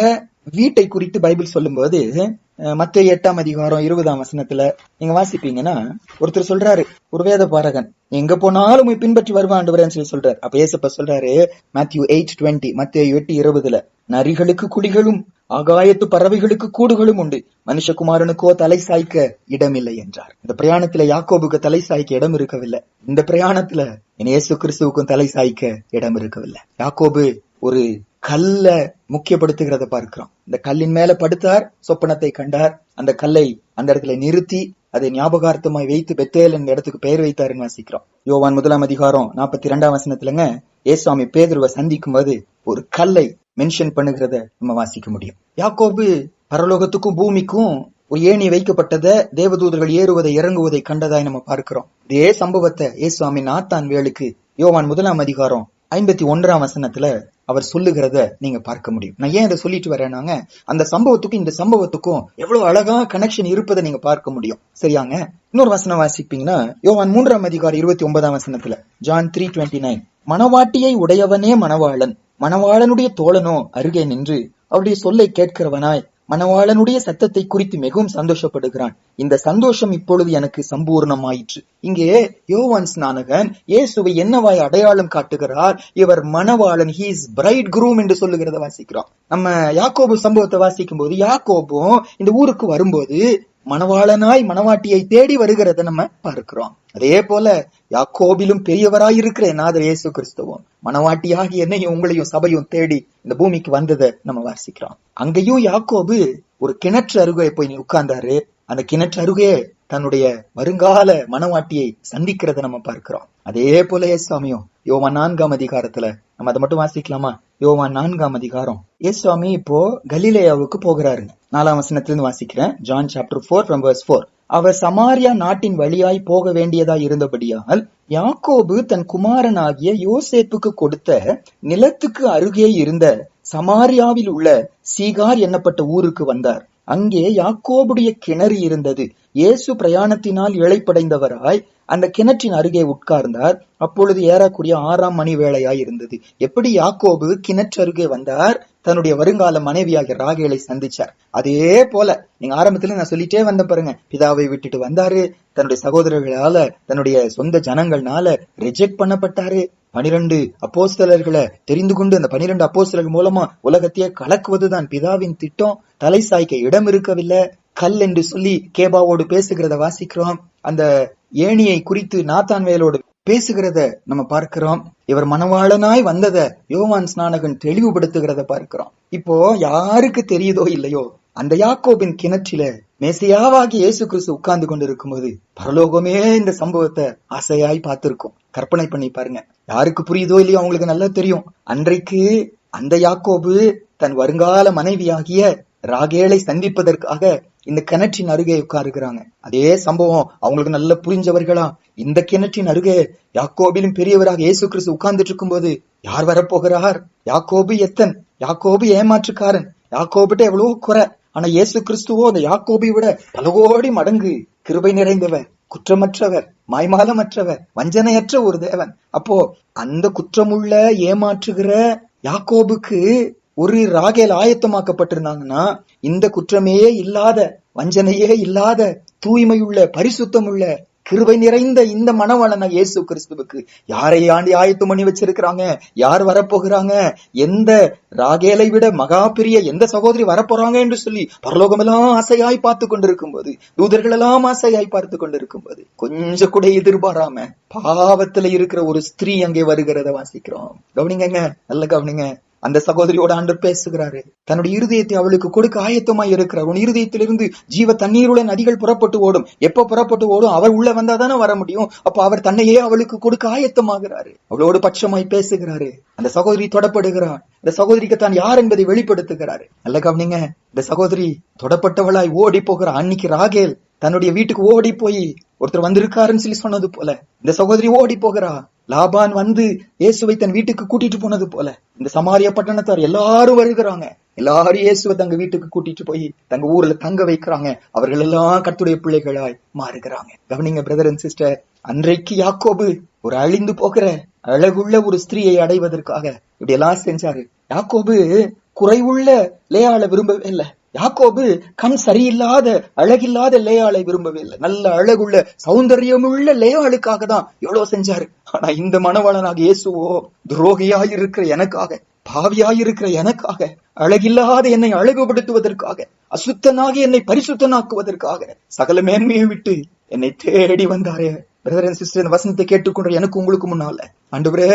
வீட்டை குறித்து பைபிள் சொல்லும்போது மத்த எட்டாம் அதிகாரம் இருபதாம் வசனத்துல நீங்க வாசிப்பீங்கன்னா ஒருத்தர் சொல்றாரு ஒரு வேத பாரகன் எங்க போனாலும் பின்பற்றி வருவான் சொல்லி சொல்றாரு. அப்ப ஏசப்பா சொல்றாரு மேத்யூ எயிட் டுவெண்ட்டி மத்திய எட்டு இருபதுல நரிகளுக்கு குழிகளும் ஆகாயத்து பறவைகளுக்கு கூடுகளும் உண்டு. மனுஷகுமாரனுக்கோ தலை சாய்க்க இடமில்லை என்றார். இந்த பிரயாணத்துல யாக்கோபுக்கு தலை சாய்க்க இடம் இருக்கவில்லை. இந்த பிரயாணத்துல இயேசு கிறிஸ்துவுக்கும் தலை சாய்க்க இடம் இருக்கவில்லை. யாக்கோபு ஒரு கல்ல முக்கியப்படுத்துகிறத பார்க்கிறோம். இந்த கல்லின் மேல படுத்தார் சொப்பனத்தை கண்டார். அந்த கல்லை அந்த இடத்துல நிறுத்தி அதை ஞாபகார்த்தமாய் வைத்து பெத்தேல் என்ற இடத்துக்கு பெயர் வைத்தாருன்னு வாசிக்கிறோம். யோவான் முதலாம் அதிகாரம் நாற்பத்தி இரண்டாம் வசனத்துலங்க ஏசுவாமி பேதுருவை சந்திக்கும் போது ஒரு கல்லை மென்ஷன் பண்ணுகிறத நம்ம வாசிக்க முடியும். யாக்கோபு பரலோகத்துக்கும் பூமிக்கும் ஒரு ஏணி வைக்கப்பட்டதை தேவதூதர்கள் ஏறுவதை இறங்குவதை கண்டதாய் நம்ம பார்க்கிறோம். இதே சம்பவத்தை ஏசுவாமி நாத்தான் வேலுக்கு யோவான் முதலாம் அதிகாரம் ஐம்பத்தி ஒன்றாம் வசனத்துல அவர் சொல்லுகிறத நீங்க பார்க்க முடியும். நான் ஏன் இதை சொல்லிட்டு வரேனாங்க அந்த சம்பவத்துக்கும் இந்த சம்பவத்துக்கும் எவ்வளவு அழகா கனெக்ஷன் இருப்பதை நீங்க பார்க்க முடியும். சரியாங்க? இன்னொரு வசனம் வாசிப்பீங்கன்னா யோவான் மூன்றாம் அதிகாரம் இருபத்தி ஒன்பதாம் வசனத்துல ஜான் த்ரீ டுவெண்ட்டி நைன் மணவாட்டியை உடையவனே மணவாளன் மணவாளனுடைய தோழனோ அருகே நின்று அவருடைய சொல்லை கேட்கிறவனாய் மணவாளனுடைய சத்தத்தை குறித்து மிகவும் சந்தோஷப்படுகிறான். இந்த சந்தோஷம் இப்பொழுது எனக்கு சம்பூர்ணமாயிற்று. இங்கே யோவான் ஸ்நானகன் இயேசுவை என்னவாய் அடையாளம் காட்டுகிறார்? இவர் மணவாளன் ஹீஸ் பிரைட் குரூம் என்று சொல்லுகிறத வாசிக்கிறோம். நம்ம யாக்கோபு சம்பவத்தை வாசிக்கும் போது யாக்கோபும் இந்த ஊருக்கு வரும்போது மணவாளனாய் மணவாட்டியை தேடி வருகிறத நம்ம பார்க்கிறோம். அதே போல யாக்கோபிலும் பெரியவராய் இருக்கிற நாதர் இயேசு கிறிஸ்துவம். மனவாட்டியாகி என்னையும் உங்களையும் சபையும் தேடி இந்த பூமிக்கு வந்ததை நம்ம வாசிக்கிறோம். அங்கேயும் யாக்கோபு ஒரு கிணற்று அருகே போய் உட்கார்ந்தாரு. அந்த கிணற்று அருகே தன்னுடைய வருங்கால மணவாட்டியை சந்திக்கிறத நம்ம பார்க்கிறோம். அதே போல ஏசுவாமியும் யோவான் நான்காம் அதிகாரத்துல நம்ம அதை மட்டும் வாசிக்கலாமா? யோவான் நான்காம் அதிகாரம். ஏசுவாமி இப்போ கலிலேயாவுக்கு போகிறாருங்க. நாலாம் வசனத்திலிருந்து வாசிக்கிறேன். John chapter four from verse four அவர் சமாரியா நாட்டின் வழியாய் போக வேண்டியதாய் இருந்தபடியால் யாக்கோபு தன் குமாரனாகிய யோசேப்புக்கு கொடுத்த நிலத்துக்கு அருகே இருந்த சமாரியாவில் உள்ள சீகார் என்னப்பட்ட ஊருக்கு வந்தார். அங்கே யாக்கோபுடைய கிணறு இருந்தது. இயேசு பிரயாணத்தினால் இழைப்படைந்தவராய் அந்த கிணற்றின் அருகே உட்கார்ந்தார். அப்பொழுது ஏறக்கூடிய ஆறாம் மணி வேளையாய் இருந்தது. எப்படி யாக்கோபு கிணற்று அருகே வந்தார்? தன்னுடைய வருங்கால மனைவியாகிய ராகேலை சந்திச்சார். அதே போல நீங்க ஆரம்பத்துல நான் சொல்லிட்டே வந்த பாருங்க. பிதாவை விட்டுட்டு வந்தாரு. தன்னுடைய சகோதரர்களால தன்னுடைய சொந்த ஜனங்கள்னால ரிஜெக்ட் பண்ணப்பட்டாரு. பனிரெண்டு அப்போஸ்தலர்களை தெரிந்து கொண்டு அந்த பனிரெண்டு அப்போஸ்தலர்கள் மூலமா உலகத்தையே கலக்குவதுதான் பிதாவின் திட்டம். தலை சாய்க்க இடம் இருக்கவில்லை. கல் என்று சொல்லி கேபாவோடு பேசுகிறத வாசிக்கிறோம். அந்த ஏணியை குறித்து நாத்தான் வேலோடு பேசுகிறத நம்ம பார்க்கிறோம். இவர் மனவாளனாய் வந்தத யோவான் ஸ்நானகன் தெளிவுபடுத்துகிறத பார்க்கிறோம். இப்போ யாருக்கு தெரியுதோ இல்லையோ அந்த யாக்கோபின் கிணற்றில மேசையாவாகி இயேசு கிறிஸ்து உட்கார்ந்து கொண்டு இருக்கும்போது பரலோகமே இந்த சம்பவத்தை ஆசையாய் பார்த்திருக்கும். கற்பனை பண்ணி பாருங்க. யாருக்கு புரியுதோ இல்லையோ அவங்களுக்கு நல்லா தெரியும். அன்றைக்கு அந்த யாக்கோபு தன் வருங்கால மனைவியாகிய ராகேலை சந்திப்பதற்காக இந்த கிணற்றின் அருகே உட்காருகிறாங்க. அதே சம்பவம். அவங்களுக்கு நல்ல புரிஞ்சவர்களா? இந்த கிணற்றின் அருகே யாக்கோபிலும் பெரியவராக இயேசு கிறிஸ்து உட்கார்ந்துட்டு இருக்கும்போது யார் வரப்போகிறார்? யாக்கோபு எத்தன்? யாக்கோபு ஏமாற்றுக்காரன். யாக்கோபிட்ட எவ்வளவோ குறை. ஆனா இயேசு கிறிஸ்துவோ அந்த யாக்கோபை விட பல கோடி மடங்கு கிருபை நிறைந்தவர். குற்றமற்றவர் மாய்மாலமற்றவர் வஞ்சனையற்ற ஒரு தேவன். அப்போ அந்த குற்றமுள்ள ஏமாற்றுகிற யாக்கோபுக்கு ஒரு ராகேல் ஆயத்தமாக்கப்பட்டிருந்தாங்கன்னா இந்த குற்றமே இல்லாத வஞ்சனையே இல்லாத தூய்மையுள்ள பரிசுத்தமுள்ள கிருபை நிறைந்த இந்த மனவளனை இயேசு கிறிஸ்துவுக்கு யாரை ஆண்டி ஆயத்தம் பண்ணி வச்சிருக்கிறாங்க? யார் வரப்போகிறாங்க? எந்த ராகேலை விட மகா பெரிய எந்த சகோதரி வரப்போறாங்க என்று சொல்லி பரலோகமெல்லாம் ஆசையாய் பார்த்து கொண்டிருக்கும் போது தூதர்கள் எல்லாம் ஆசையாய் பார்த்து கொண்டிருக்கும் போது கொஞ்சம் கூட எதிர்பாராம பாவத்துல இருக்கிற ஒரு ஸ்திரீ அங்கே வருகிறத வாசிக்கிறோம். கவனிங்க நல்ல கவனிங்க. அந்த சகோதரியோட ஆண்டு பேசுகிறாரு. தன்னுடைய இருதயத்தை அவளுக்கு கொடுக்க ஆயத்தமாய் இருக்கிறார். உன் இருதயத்திலிருந்து ஜீவ தண்ணீருள்ள நதிகள் புறப்பட்டு ஓடும். எப்ப புறப்பட்டு ஓடும்? அவர் உள்ள வந்தாதானே வர முடியும். அப்ப அவர் தன்னையே அவளுக்கு கொடுக்க ஆயத்தமாகிறாரு. அவளோடு பட்சமாய் பேசுகிறாரு. அந்த சகோதரி தொடப்படுகிறார் இந்த சகோதரிக்கு தான் யார் என்பதை வெளிப்படுத்துகிறாரு. நல்ல கவனிங்க. இந்த சகோதரி தொடப்பட்டவளாய் ஓடி போகிறார் அன்னைக்கு ராகேல் தன்னுடைய வீட்டுக்கு ஓடி போய் ஒருத்தர் வந்திருக்காருன்னு சொல்லி சொன்னது போல. இந்த சகோதரி ஓடி போகிறா. லாபான் வந்து இயேசுவை தன் வீட்டுக்கு கூட்டிட்டு போனது போல. இந்த சமாரிய பட்டணத்தார் எல்லாரும் வருகிறாங்க. எல்லாரும் இயேசுவை தங்க வீட்டுக்கு கூட்டிட்டு போய் தங்க ஊர்ல தங்க வைக்கிறாங்க. அவர்கள் எல்லாம் கத்துடைய பிள்ளைகளாய் மாறுகிறாங்க. கவனிங்க பிரதர் அண்ட் சிஸ்டர் அன்றைக்கு யாக்கோபு ஒரு அழிந்து போகிற அழகுள்ள ஒரு ஸ்திரீயை அடைவதற்காக இப்படி எல்லாம் செஞ்சாரு. யாக்கோபு குறைவுள்ள லேயாள விரும்பவே இல்லை. யாக்கோபு கண் சரியில்லாத அழகில்லாத லேயாளை விரும்பவே இல்லை நல்ல அழகுள்ள சௌந்தரியமுள்ள லேயாளுக்காக தான் எவ்வளவு செஞ்சாரு. ஆனா இந்த மனவாளனாக இயேசுவோ துரோகியாயிருக்கிற எனக்காக பாவியாயிருக்கிற எனக்காக அழகில்லாத என்னை அழகுபடுத்துவதற்காக அசுத்தனாகி என்னை பரிசுத்தனாக்குவதற்காக சகல மேன்மையை விட்டு என்னை தேடி வந்தாரே. பிரதர் அண்ட் சிஸ்டர் இந்த வசனத்தை கேட்டுக்கொண்ட எனக்கு உங்களுக்கு முன்னால ஆண்டவரே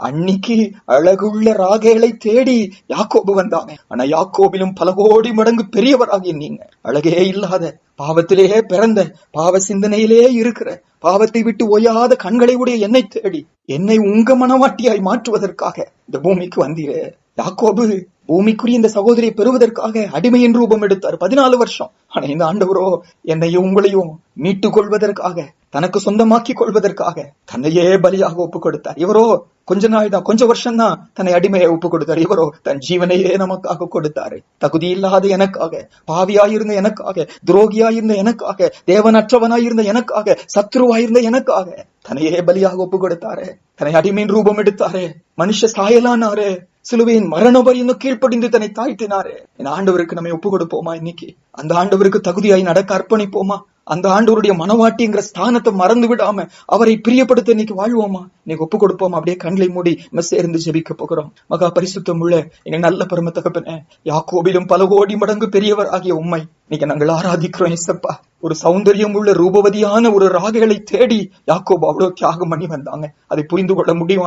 அன்னைக்கு அழகுள்ள ராகேலை தேடி யாக்கோபு வந்தாங்க ஆனா யாக்கோபிலும் பல கோடி மடங்கு பெரியவராகிய நீங்க. அழகே இல்லாத பாவத்திலேயே பிறந்த பாவ சிந்தனையிலே இருக்கிற பாவத்தை விட்டு ஓயாத கண்களை உடைய என்னை தேடி என்னை உங்க மனவாட்டியாய் மாற்றுவதற்காக இந்த பூமிக்கு வந்தீரே. யாக்கோபு பூமிக்குரிய இந்த சகோதரியை பெறுவதற்காக அடிமையின் ரூபம் எடுத்தார். பதினாலு வருஷம். ஆனா இந்த ஆண்டவரோ என்னையும் உங்களையும் மீட்டுக் கொள்வதற்காக தனக்கு சொந்தமாக்கி கொள்வதற்காக தன்னையே பலியாக ஒப்பு கொடுத்தார் இவரோ கொஞ்ச நாள் தான் கொஞ்ச வருஷம் தான் தன்னை அடிமையை ஒப்பு கொடுத்தார் இவரோ தன் ஜீவனையே நமக்காக கொடுத்தாரு. தகுதி இல்லாத எனக்காக பாவியாயிருந்த எனக்காக துரோகியாயிருந்த எனக்காக தேவனற்றவனாயிருந்த எனக்காக சத்ருவாயிருந்த எனக்காக தன்னையே பலியாக ஒப்பு கொடுத்தாரு தன்னை அடிமையின் ரூபம் எடுத்தாரு. மனுஷ சாயலானாரு. சிலுவையின் மரண பரியந்தம் கீழ்ப்படிந்து தன்னை தாழ்த்தினாரு. என் ஆண்டவருக்கு நம்மை ஒப்பு கொடுப்போமா இன்னைக்கு? அந்த ஆண்டவருக்கு தகுதியாய் நடக்க அர்ப்பணிப்போமா? அந்த ஆண்டவருடைய மனவாட்டிங்கிற ஸ்தானத்தை மறந்து விடாம அவரை பிரியப்படுத்த இன்னைக்கு வாழ்வோமா? இன்னைக்கு ஒப்பு கொடுப்போமா? அப்படியே கண்களை மூடி நம்ம ஜெபிக்க போகிறோம். மகா பரிசுத்தம் உள்ள எங்க நல்ல பரம தகப்பன யாக்கோபிலும் பல கோடி மடங்கு பெரியவர் ஆகிய உண்மை இன்னைக்கு நாங்கள் ஆராதிக்கிறோம் இசப்பா ஒரு சௌந்தரியம் உள்ள ரூபவதியான ஒரு ராகைகளை தேடி யாக்கோபு அவ்வளவு தியாகம் பண்ணி வந்தாங்க. அதை புரிந்து கொள்ள முடியும்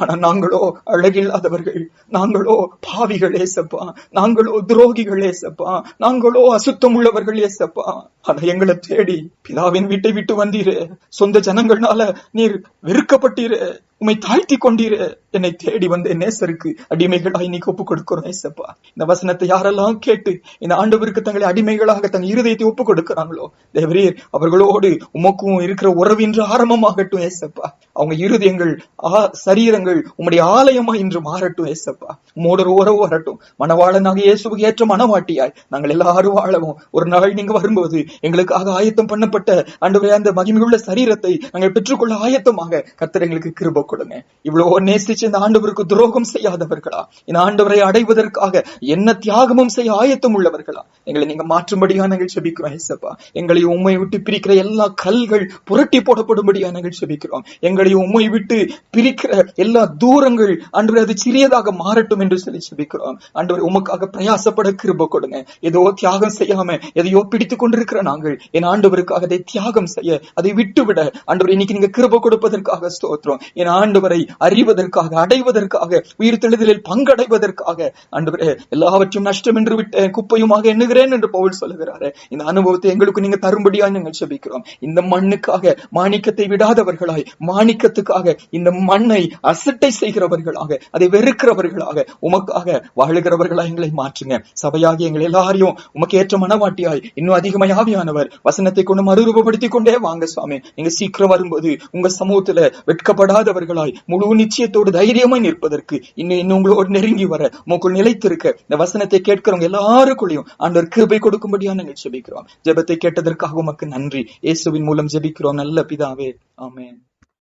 ஆனா நாங்களோ அழகில்லாதவர்கள். நாங்களோ பாவிகள் ஏசப்பா நாங்களோ துரோகிகள் ஏசப்பா நாங்களோ அசுத்தம் உள்ளவர்கள் ஏசப்பா ஆனா எங்களை தேடி பிதாவின் வீட்டை விட்டு வந்தீரே. சொந்த ஜனங்கள்னால நீர் வெறுக்கப்பட்டீரே. உமை தாழ்த்தி கொண்டிரு. என்னை தேடி வந்த என் நேசருக்கு அடிமைகளாய் நீ ஒப்புக் கொடுக்கிறோம் ஏசப்பா. இந்த வசனத்தை யாரெல்லாம் கேட்டு இந்த ஆண்டவருக்கு தங்களை அடிமைகளாக தங்கள் இருதயத்தை ஒப்பு கொடுக்கிறாங்களோ தேவரீர் அவர்களோடு உமக்கும் இருக்கிற உறவின்று ஆரம்பமாகட்டும் ஏசப்பா. அவங்க இருதயங்கள் ஆ- சரீரங்கள் உம்முடைய ஆலயமா இன்று மாறட்டும் ஏசப்பா. உமோட ஒரு உறவு வரட்டும். மணவாளனாக இயேசுக்கு ஏற்ற மனவாட்டியாய் நாங்கள் எல்லாரும் வாழவும். ஒரு நாள் நீங்க வரும்போது எங்களுக்காக ஆயத்தம் பண்ணப்பட்ட ஆண்டவரே அந்த மகிமையுள்ள சரீரத்தை நாங்கள் பெற்றுக்கொள்ள ஆயத்தமாக கர்த்தர் எங்களுக்கு கிருப கொடுங்க. இவ்வளவோ நேசிச்சு இந்த ஆண்டவருக்கு துரோகம் செய்யாதவர்களா? இந்த ஆண்டவரை அடைவதற்காக என்ன தியாகமும் செய்ய ஆயத்தம் உள்ளவர்களா? எங்களை நீங்க மாற்றும்படியா நாங்கள் செபிக்கிறோம் ஏசப்பா எங்களை உண்மை விட்டு பிரிக்கிற எல்லா கல்கள் புரட்டி போடப்படும்படியா நாங்கள் செபிக்கிறோம். எங்களை உண்மை விட்டு பிரிக்கிற எல்லா தூரங்கள் ஆண்டவரே அது சிறியதாக மாறட்டும் என்று சொல்லி செபிக்கிறோம். ஆண்டவர் உமக்காக பிரயாசப்பட கிருப கொடுங்க. ஏதோ தியாகம் செய்யாம எதையோ பிடித்துக் கொண்டிருக்கிற நாங்கள் என் ஆண்டவருக்காக அதை தியாகம் செய்ய அதை விட்டுவிட. ஆண்டவர் இன்னைக்கு நீங்க கிருப கொடுப்பதற்காக ஸ்தோத்திரம். என் ஆண்டவரை அறிவதற்காக அடைவதற்காக உயிர் தெளிதலில் பங்கடைவதற்காக. ஆண்டவரே எல்லாவற்றையும் நஷ்டம் என்று விட்ட குப்பையுமாக எண்ணுகிறேன் என்று பவுல் சொல்லுகிறாரு. இந்த அனுபவத்தை எங்களுக்கு நீங்க தரும்படியா நாங்கள் செபிக்கிறோம். இந்த மண்ணுக்காக மாணிக்கத்தை விடாதவர்களாய் மாணிக்கத்துக்காக இந்த மண்ணை அசட்டை செய்கிறவர்களாக அதை வெறுக்கிறவர்களாக உமக்காக வாழுகிறவர்களாய் எங்களை மாற்றுங்க. சபையாகி எங்களை எல்லாரையும் உமக்கு ஏற்ற மனவாட்டியாய் இன்னும் அதிகமாய் ஆவியானவர் வசனத்தை கொண்டு மறுரூபப்படுத்திக் கொண்டே வாங்க சுவாமி. நீங்க சீக்கிரம் வரும்போது உங்க சமூகத்துல வெட்கப்படாதவர்களாய் முழு நிச்சயத்தோடு தைரியமாய் நிற்பதற்கு இன்னும் இன்னும் உங்களோடு நெருங்கி வர உங்களுக்குள் நிலைத்திருக்க இந்த வசனத்தை கேட்கிறவங்க எல்லாருக்குள்ளையும் ஆண்டவர் கிருபை கொடுக்கும்படியா நாங்கள் ஜெபிக்கிறோம். ஜெபத்தை கேட்டதற்காக உமக்கு நன்றி. இயேசுவின் மூலம் ஜெபிக்கிறோம். நல்ல பிதாவே. ஆமேன்.